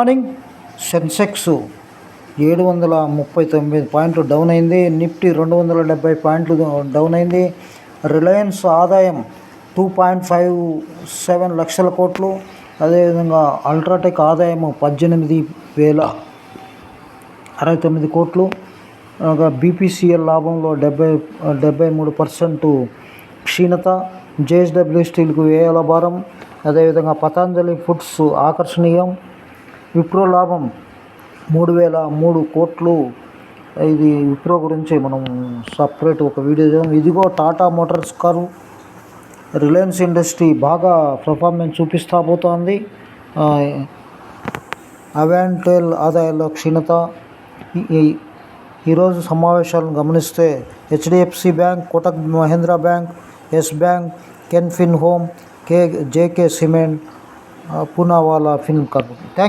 Morning Sensex ఏడు వందల ముప్పై తొమ్మిది పాయింట్లు డౌన్ అయింది. నిఫ్టీ రెండు వందల డెబ్బై పాయింట్లు డౌన్ అయింది. రిలయన్స్ ఆదాయం టూ పాయింట్ ఫైవ్ సెవెన్ లక్షల కోట్లు. అదేవిధంగా అల్ట్రాటెక్ ఆదాయం పద్దెనిమిది వేల అరవై తొమ్మిది కోట్లు. బీపీసీఎల్ లాభంలో డెబ్బై డెబ్బై మూడు పర్సెంట్ క్షీణత. జేఎస్డబ్ల్యూ స్టీల్కు వేల భారం. అదేవిధంగా పతంజలి ఫుడ్స్ ఆకర్షణీయం. విప్రో లాభం మూడు వేల మూడు కోట్లు. ఇది విప్రో గురించి మనం సపరేట్ ఒక వీడియో చేద్దాం. ఇదిగో Tata motors car. Reliance industry బాగా పర్ఫార్మెన్స్ చూపిస్తా పోతోంది అవాంటేల్ అవాంటెల్ ఆదాయాల్లో క్షీణత. ఈరోజు సమావేశాలను గమనిస్తే HDFC bank Kotak Mahindra bank yes bank Canfin home కే JK cement Poonawalla fin corporation thank